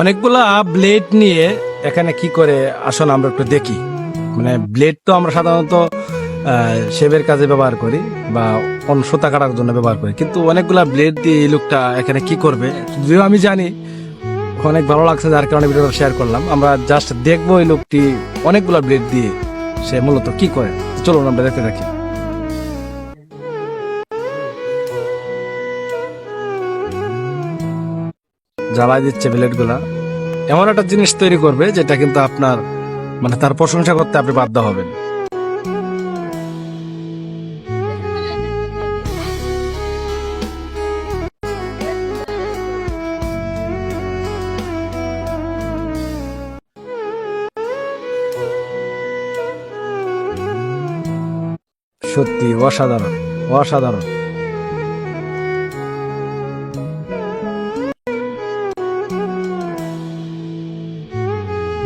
অনেকগুলা ব্লেড নিয়ে এখানে কি করে আসলে আমরা একটু দেখি। মানে ব্লেড তো আমরা সাধারণত শেভের কাজে ব্যবহার করি বা অন্য সুতা কাটার জন্য ব্যবহার করি। কিন্তু অনেকগুলা ব্লেড দিয়ে এই লোকটা এখানে কি করবে, যদিও আমি জানি, অনেক ভালো লাগছে যার কারণে ভিডিওটা শেয়ার করলাম। আমরা জাস্ট দেখব এই লোকটি অনেকগুলা ব্লেড দিয়ে সে মূলত কি করে। চলুন আমরা দেখতে থাকি। জ্বালাই দিচ্ছে ব্লেডগুলা এমন একটা জিনিস তৈরি করবে যেটা কিন্তু আপনার মানে তার প্রশংসা করতে আপনি বাধ্য হবেন। সত্যি, অসাধারণ অসাধারণ।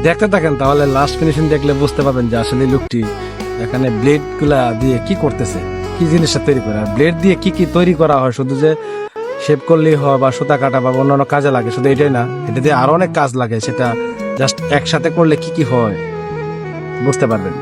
দেখতে থাকেন, তাহলে লাস্ট ফিনিশিং দেখলে বুঝতে পারবেন যে আসলে লুকটি এখানে ব্লেডগুলা দিয়ে কি করতেছে, কি জিনিসটা তৈরি করে। ব্লেড দিয়ে কি কি তৈরি করা হয়, শুধু যে শেপ করলেই হয় বা সুতা কাটা বা অন্যান্য কাজে লাগে, শুধু এটাই না, এটা দিয়ে আরও অনেক কাজ লাগে, সেটা জাস্ট একসাথে করলে কি কি হয়, বুঝতে পারবেন।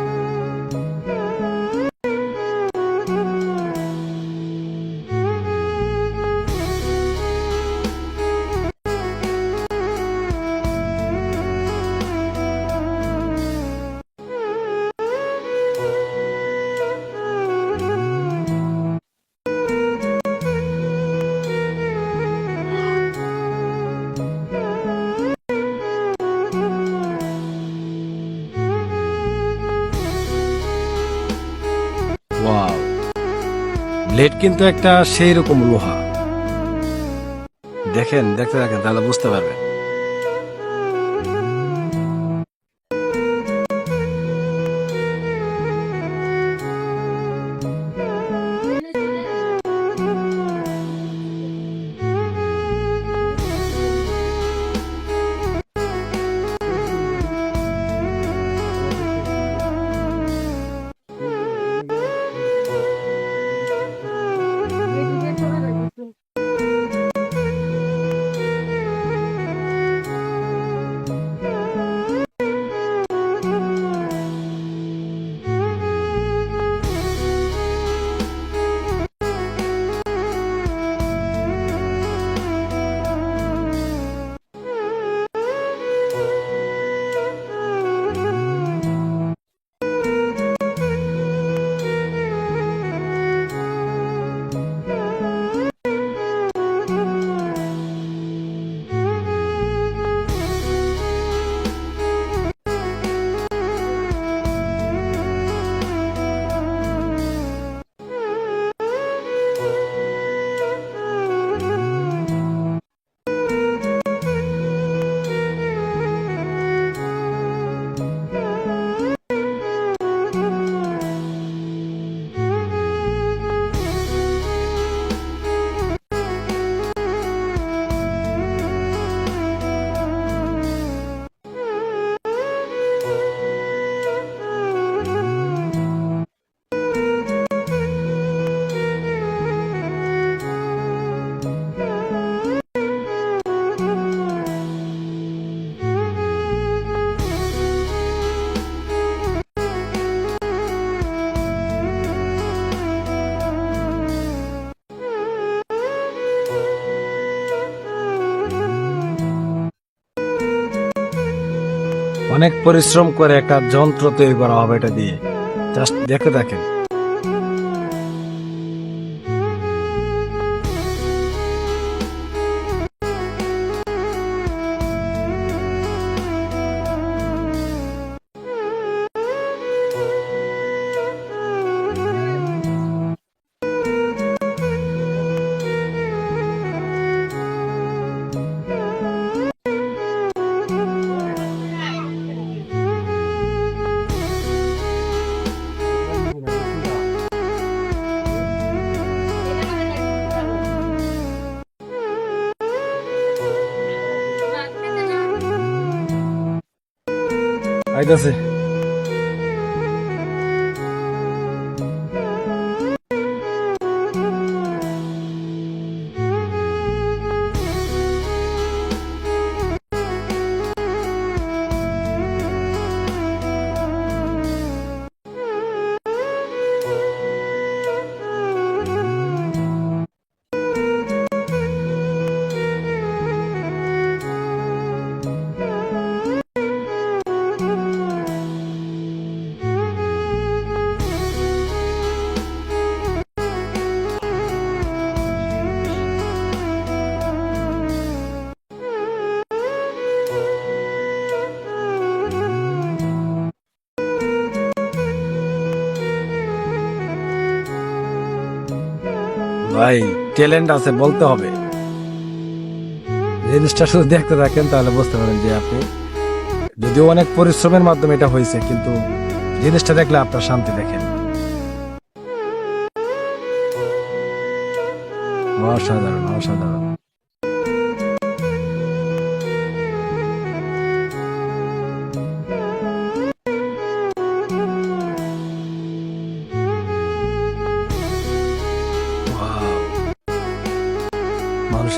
ব্লেড কিন্তু একটা সেই রকম লোহা। দেখেন দেখতে দেখেন তাহলে বুঝতে পারবেন। অনেক পরিশ্রম করে একটা যন্ত্র তৈরি করা হবে এটা দিয়ে। জাস্ট দেখে দেখেন। আইতাছে। ভাই ট্যালেন্ট আছে বলতে হবে। জিনিসটা শুধু দেখতে থাকেন, তাহলে বুঝতে পারেন যে আপনি যদিও অনেক পরিশ্রমের মাধ্যমে এটা হয়েছে, কিন্তু জিনিসটা দেখলে আপনার শান্তি দেখেন। অসাধারণ অসাধারণ।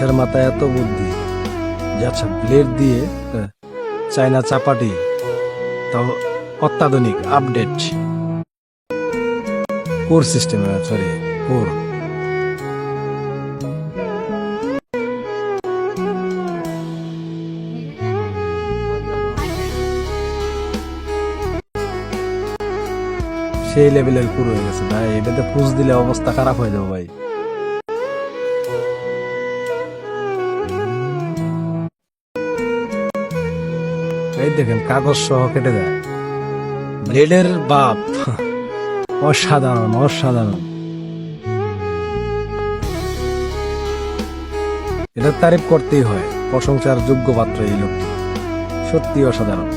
মানুষের মাথায় এত বুদ্ধি যে আচ্ছা ব্লেড দিয়ে আহ, চায়না চাপাটি তাও অত্যাধুনিক update core system sorry core সেই লেভেলের পুরো হয়ে গেছে। ভাই এটাতে পুষ দিলে অবস্থা খারাপ হয়ে যাবে ভাই। এই দেখেন কাগজ সহ কেটে দেয়। ব্লেডের বাপ। অসাধারণ অসাধারণ। এটা তারিফ করতেই হয়, প্রশংসার যোগ্য পাত্র এই লোকটি। সত্যি অসাধারণ।